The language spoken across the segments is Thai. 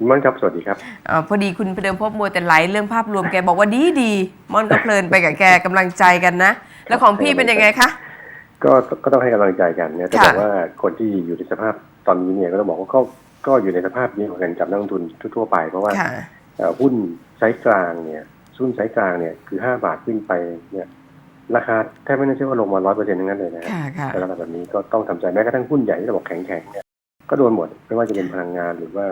คุณม่อนครับ สวัสดีครับเออพอดีคุณเดิมพบมัวแต่ไหลเรื่องภาพรวมแกบอกว่าดีดีม่อนก็เพลินไปกับแกกำลังใจกันนะ แล้วของพี่เป็นยังไงคะ ก็ก็ต้องให้กำลังใจกันเนี่ยแต่ค่ะบอกว่าคนที่อยู่ในสภาพตอนนี้เนี่ยก็ต้องบอกว่าก็ก็อยู่ในสภาพนี้เหมือนกันกับนักลงทุนทั่วๆไป เพราะว่าค่ะเอ่อหุ้นไซส์กลางเนี่ยหุ้นไซส์กลางเนี่ยคือห้าบาทขึ้นไปเนี่ยราคาแทบไม่น่าเชื่อว่าลงมาร้อยเปอร์เซ็นต์ทั้งนั้นเลยนะฮะค่ะค่ะแต่ระดับแบบนี้ก็ต้องทำใจแม้กระทั่งหุ้นใหญ่ที่เราบอกแข็งๆเนี่ยก็โดนหมดไม่ว่าจะเป็นพลังงานหรือว่า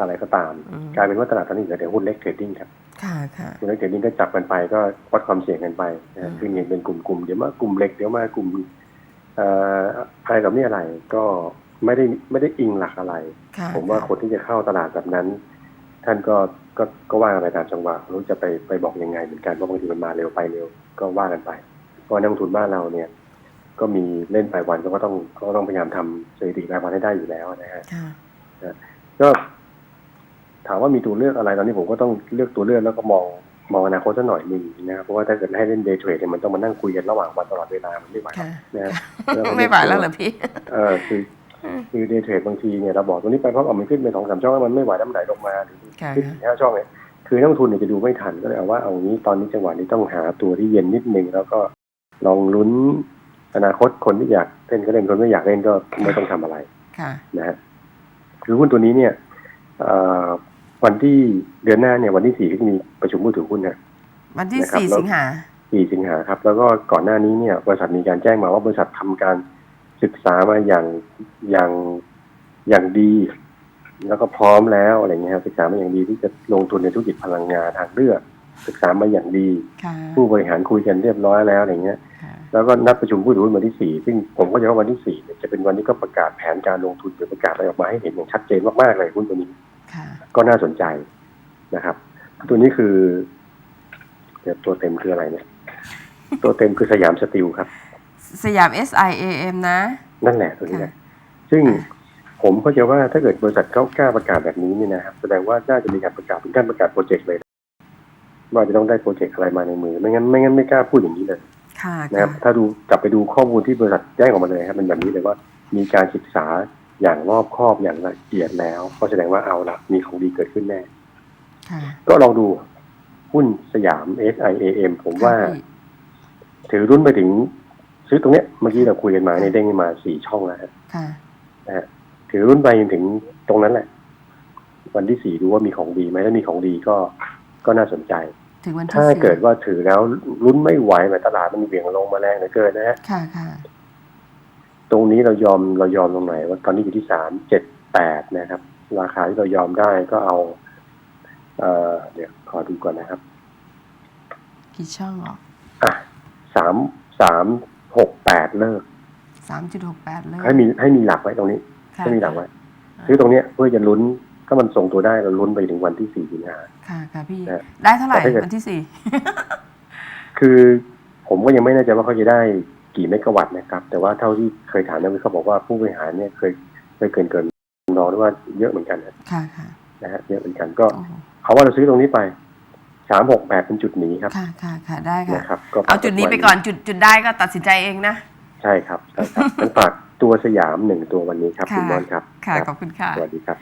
อะไรก็ตามอืมกลายเป็นว่าตลาดตอนนี้เหลือแต่หุ้นเล็กเทรดดิ้งครับค่ะค่ะหุ้นเล็กเทรดดิ้งก็จับกันไปก็วัดความเสี่ยงกันไปนะฮะอืมคือเห็นเป็นกลุ่มๆเดี๋ยวมากลุ่มเล็กเดี๋ยวมากลุ่มเอ่ออะไรกับนี่อะไรก็ไม่ได้ไม่ได้อิงหลักอะไรค่ะผมว่าคนที่จะเข้าตลาดแบบนั้น ท่านก็ก็ก็ว่ากันไปตามจังหวะไม่รู้จะไปไปบอกยังไงเหมือนกันเพราะบางทีมันมาเร็วไปเร็วก็ว่ากันไปเพราะว่านักลงทุนบ้านเราเนี่ย ก็มีเล่นรายวันก็ต้องก็ต้องพยายามทำสถิติรายวันให้ได้อยู่แล้วนะฮะค่ะก็ ถามว่ามีตัวเลือกอะไรตอนนี้ผมก็ต้องเลือกตัวเลือกแล้วก็มองมองอนาคตสักหน่อยหนึ่งนะครับเพราะว่าถ้าเกิดให้เล่นเดย์เทรดเนี่ยมันต้องมานั่งคุยกันระหว่างวันตลอดเวลามันไม่ไหวค่ะนะฮะแล้วก็ไม่ไหวแล้วเหรอพี่เออคือคือเดย์เทรดบางทีเนี่ยเราบอกตัวนี้ไปเพราะเอามันขึ้นไปสองสามช่องแล้วมันไม่ไหวแล้วมันไหลลงมาหรือค่ะขึ้นสี่ห้าช่องเนี่ยคือนักลงทุนเนี่ยจะดูไม่ทันก็เลยเอาว่าเอางี้ตอนนี้จังหวะนี้ต้องหาตัวที่เย็นนิดนึงแล้วก็ลองลุ้นอนาคตคนที่อยากเล่นก็เล่นคนไม่อยากเล่นก็ไม่ต้องทำอะไรค่ะนะฮะคือหุ้นตัวนี้เนี่ยเอ่อ วันที่เดือนหน้าเนี่ยวันที่สี่ก็จะมีประชุมผู้ถือหุ้นนะวันที่นะครับสี่แล้วสิงหาสี่สิงหาครับ แล้วก็ก่อนหน้านี้เนี่ยบริษัทมีการแจ้งมาว่าบริษัททำการศึกษามาอย่างอย่างอย่างดี แล้วก็พร้อมแล้วอะไรเงี้ยครับศึกษามาอย่างดีที่จะลงทุนในธุรกิจพลังงานทางเลือกศึกษามาอย่างดีค่ะผู้บริหารคุยกันเรียบร้อยแล้วอะไรเงี้ยค่ะแล้วก็นัดประชุมผู้ถือหุ้นวันที่สี่ซึ่งผมก็จะว่าวันที่สี่เนี่ยจะเป็นวันที่ก็ประกาศแผนการลงทุนหรือประกาศอะไรออกมาให้เห็นอย่างชัดเจนมากๆเลยหุ้นตัวนี้ค่ะ ก็น่าสนใจนะครับ ตัวนี้คือเดี๋ยวตัวเต็มคืออะไรเนี่ย ตัวเต็มคือสยามสตีลครับ สยาม S I A M นะ นั่นแหละตัวนี้ค่ะนะซึ่งอะผมเข้าใจว่าถ้าเกิดบริษัทเขากล้าประกาศแบบนี้เนี่ยนะครับ แสดงว่าน่าจะมีการประกาศเป็นการประกาศโปรเจกต์เลยนะว่าจะต้องได้โปรเจกต์อะไรมาในมือ ไม่งั้นไม่งั้นไม่กล้าพูดอย่างนี้เลยค่ะนะครับ ถ้าดูกลับไปดูข้อมูลที่บริษัทแจ้งออกมาเลยครับเป็นแบบนี้เลยว่า มีการศึกษา อย่างรอบคอบอย่างละเอียดแล้ว ก็แสดงว่าเอาละมีของดีเกิดขึ้นแน่ค่ะก็ลองดูหุ้นสยาม SIAM ผมว่าค่ะพี่ถือรุ่นไปถึง ซื้อตรงเนี้ยเมื่อกี้เราคุยกันมาในยเด้งมาสี่ช่องแล้วฮะค่ะนะฮะถือรุ่นไปจนถึงตรงนั้นแหละ วันที่สี่ดูว่ามีของดีไหมถ้ามีของดีก็ก็น่าสนใจถึงวันที่ถ้าสี่เกิดว่าถือแล้วลุ้นไม่ไหวแหมตลาดมันเบี่ยงลงมาแรงเหลือเกินนะฮะค่ะค่ะ ตรงนี้เรายอมเรายอมตรงไหนว่าตอนนี้อยู่ที่สามเจ็ดแปดนะครับ ราคาที่เรายอมได้ก็เอาเอ่อเดี๋ยวขอดูก่อนนะครับ กี่ช่องหรออะสามสามหกแปดเลิกสามจุดหกแปดเลยให้มีให้มีหลักไว้ตรงนี้ค่ะให้มีหลักไว้ซื้อตรงเนี้ยเพื่อจะลุ้นถ้ามันส่งตัวได้เราลุ้นไปถึงวันที่สี่สิงหา ค่ะค่ะพี่ นะได้เท่าไหร่แต่ถ้าเกิด วันที่สี่ คือผมก็ยังไม่แน่ใจว่าเขาจะได้ กี่เมกะวัตต์นะครับ แต่ว่าเท่าที่เคยถามนักวิเคราะห์บอกว่าผู้บริหารเนี่ยเคยเคยเกินเกินน้องด้วยว่าเยอะเหมือนกันนะค่ะค่ะนะฮะเยอะเหมือนกันก็โอ้โหเอาว่าเราซื้อตรงนี้ไปสามหกแปดเป็นจุดหนีครับ ค่ะค่ะค่ะได้ค่ะนะครับก็เอาจุดนี้ไปก่อนจุดจุดได้ก็ตัดสินใจเองนะ ใช่ครับใช่ครับงั้นฝากตัวสยามหนึ่งตัววันนี้ครับค่ะคุณมอนครับ ค่ะครับขอบคุณค่ะสวัสดีครับ